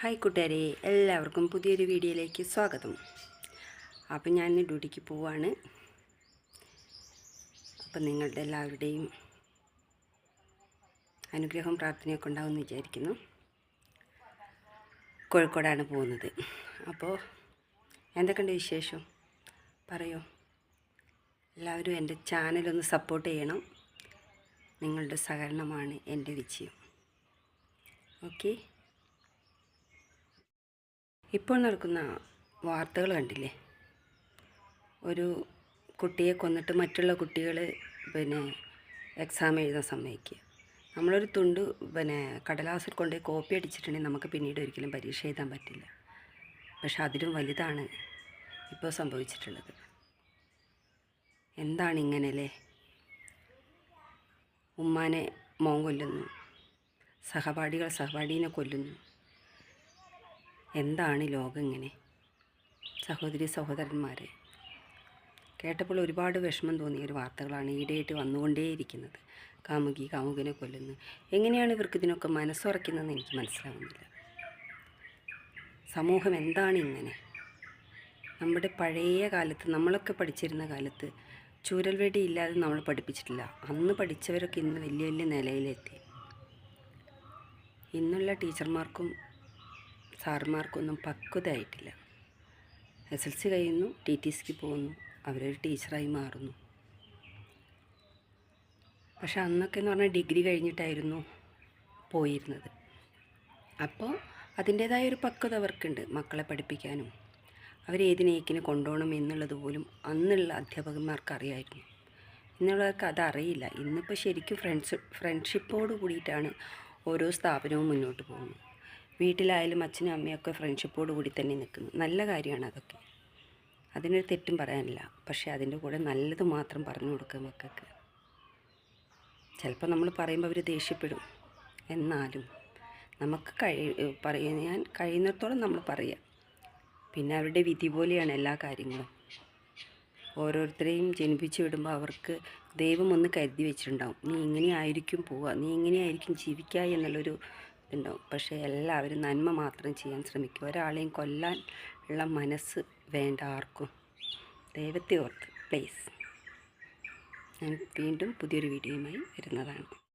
Hi കൂട്ടുകാരെ എല്ലാവർക്കും പുതിയൊരു വീഡിയോയിലേക്ക് സ്വാഗതം. അപ്പം ഞാൻ ഡ്യൂട്ടിക്ക് പോവാണ്. അപ്പം നിങ്ങളുടെ എല്ലാവരുടെയും അനുഗ്രഹം പ്രാർത്ഥനയൊക്കെ ഉണ്ടാവുമെന്ന് വിചാരിക്കുന്നു. കോഴിക്കോടാണ് പോകുന്നത്. അപ്പോൾ എന്തൊക്കെയുണ്ട് വിശേഷം? പറയോ. എല്ലാവരും എന്റെ ചാനലൊന്ന് സപ്പോർട്ട് ചെയ്യണം. നിങ്ങളുടെ സഹകരണമാണ് എന്റെ വിജയം ഓക്കെ ഇപ്പോൾ നടക്കുന്ന വാർത്തകൾ കണ്ടില്ലേ? ഒരു കുട്ടിയെ കൊന്നിട്ട് മറ്റുള്ള കുട്ടികൾ പിന്നെ എക്സാം എഴുതാൻ സമ്മതിക്കുക. നമ്മളൊരു തുണ്ട് പിന്നെ കടലാസിൽ കൊണ്ട് കോപ്പി അടിച്ചിട്ടുണ്ടെങ്കിൽ നമുക്ക് പിന്നീട് ഒരിക്കലും പരീക്ഷ എഴുതാൻ പറ്റില്ല. പക്ഷെ അതിലും വലുതാണ് ഇപ്പോൾ സംഭവിച്ചിട്ടുള്ളത്. എന്താണ് ഇങ്ങനെയല്ലേ ഉമ്മാനെ മോൻ കൊല്ലുന്നു. സഹപാഠികൾ സഹപാഠീനെ കൊല്ലുന്നു. എന്താണ് ലോകം ഇങ്ങനെ? സഹോദരി സഹോദരന്മാരെ. കേട്ടപ്പോൾ ഒരുപാട് വിഷമം തോന്നിയ ഒരു വാർത്തകളാണ് ഈടെയായിട്ട് വന്നുകൊണ്ടേയിരിക്കുന്നത്. കാമുകി കാമുകനെ കൊല്ലുന്നു. എങ്ങനെയാണ് ഇവർക്ക് ഇതിനൊക്കെ മനസ്സുറയ്ക്കുന്നതെന്ന് എനിക്ക് മനസ്സിലാവുന്നില്ല. സമൂഹം എന്താണ് ഇങ്ങനെ? നമ്മുടെ പഴയ കാലത്ത് നമ്മളൊക്കെ പഠിച്ചിരുന്ന കാലത്ത് ചൂരൽ വെടി ഇല്ലാതെ നമ്മൾ പഠിപ്പിച്ചിട്ടില്ല. അന്ന് പഠിച്ചവരൊക്കെ ഇന്ന് വലിയ വലിയ നിലയിലെത്തി. ഇന്നുള്ള ടീച്ചർമാർക്കും സാറുമാർക്കൊന്നും പക്വതയായിട്ടില്ല. എസ് എൽ സി കഴിയുന്നു ടി ടി സിക്ക് പോകുന്നു അവരൊരു ടീച്ചറായി മാറുന്നു. പക്ഷെ അന്നൊക്കെ എന്ന് പറഞ്ഞാൽ ഡിഗ്രി കഴിഞ്ഞിട്ടായിരുന്നു പോയിരുന്നത്. അപ്പോൾ അതിന്റേതായ ഒരു പക്വത അവർക്കുണ്ട് മക്കളെ പഠിപ്പിക്കാനും. അവരേത് നേക്കിന് കൊണ്ടുപോകണം എന്നുള്ളത് പോലും അന്നുള്ള അധ്യാപകന്മാർക്ക് അറിയായിരുന്നു ഇന്നുള്ളവർക്ക് അതറിയില്ല. ഇന്നിപ്പോൾ ശരിക്കും ഫ്രണ്ട്സ് ഫ്രണ്ട്ഷിപ്പോട് കൂടിയിട്ടാണ് ഓരോ സ്ഥാപനവും മുന്നോട്ട് പോകുന്നത്. വീട്ടിലായാലും അച്ഛനും അമ്മയൊക്കെ ഫ്രണ്ട്ഷിപ്പോട് കൂടി തന്നെ നിൽക്കുന്നു. നല്ല കാര്യമാണ് അതൊക്കെ. അതിനൊരു തെറ്റും പറയാനില്ല. പക്ഷേ അതിന്റെ കൂടെ നല്ലത് മാത്രം പറഞ്ഞു കൊടുക്കുക മക്കൾക്ക്. ചിലപ്പോൾ നമ്മൾ പറയുമ്പോൾ അവർ ദേഷ്യപ്പെടും. എന്നാലും നമുക്ക് കഴി പറയ ഞാൻ കഴിയുന്നിടത്തോളം നമ്മൾ പറയാം പിന്നെ അവരുടെ വിധി പോലെയാണ് എല്ലാ കാര്യങ്ങളും. ഓരോരുത്തരെയും ജനിപ്പിച്ച് വിടുമ്പോൾ അവർക്ക് ദൈവം ഒന്ന് കരുതി വെച്ചിട്ടുണ്ടാവും. നീ ഇങ്ങനെയായിരിക്കും പോവുക. നീ ഇങ്ങനെയായിരിക്കും ജീവിക്കുക എന്നുള്ളൊരു ഇതുണ്ടാവും പക്ഷേ എല്ലാവരും നന്മ മാത്രം ചെയ്യാൻ ശ്രമിക്കും. ഒരാളെയും കൊല്ലാൻ ഉള്ള മനസ്സ് വേണ്ട ആർക്കും. ദൈവത്തെ ഓർത്ത്. പ്ലീസ് ഞാൻ വീണ്ടും പുതിയൊരു വീഡിയോയുമായി വരുന്നതാണ്.